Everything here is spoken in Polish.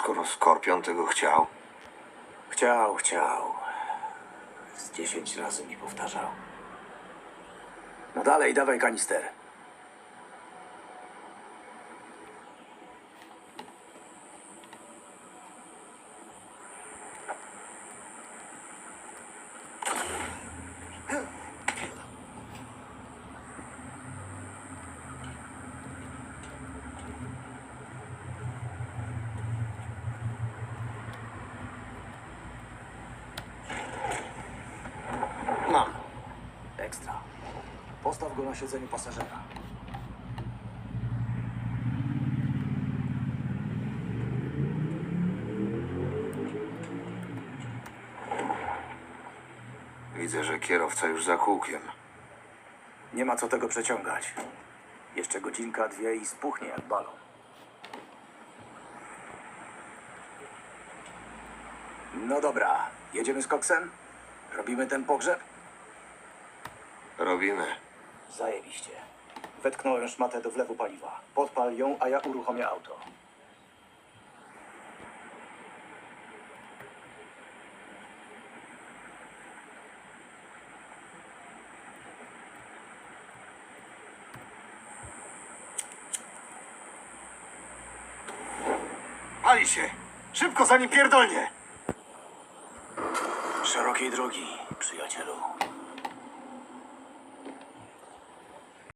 skoro Skorpion tego chciał? Chciał, chciał. Z dziesięć razy mi powtarzał. No dalej, dawaj kanister. Ekstra. Postaw go na siedzeniu pasażera. Widzę, że kierowca już za kółkiem. Nie ma co tego przeciągać. Jeszcze godzinka, dwie i spuchnie jak balon. No dobra, jedziemy z koksem? Robimy ten pogrzeb? Robimy. Zajebiście. Wetknąłem szmatę do wlewu paliwa. Podpal ją, a ja uruchomię auto. Pali się! Szybko, zanim pierdolnie! Szerokiej drogi, przyjacielu.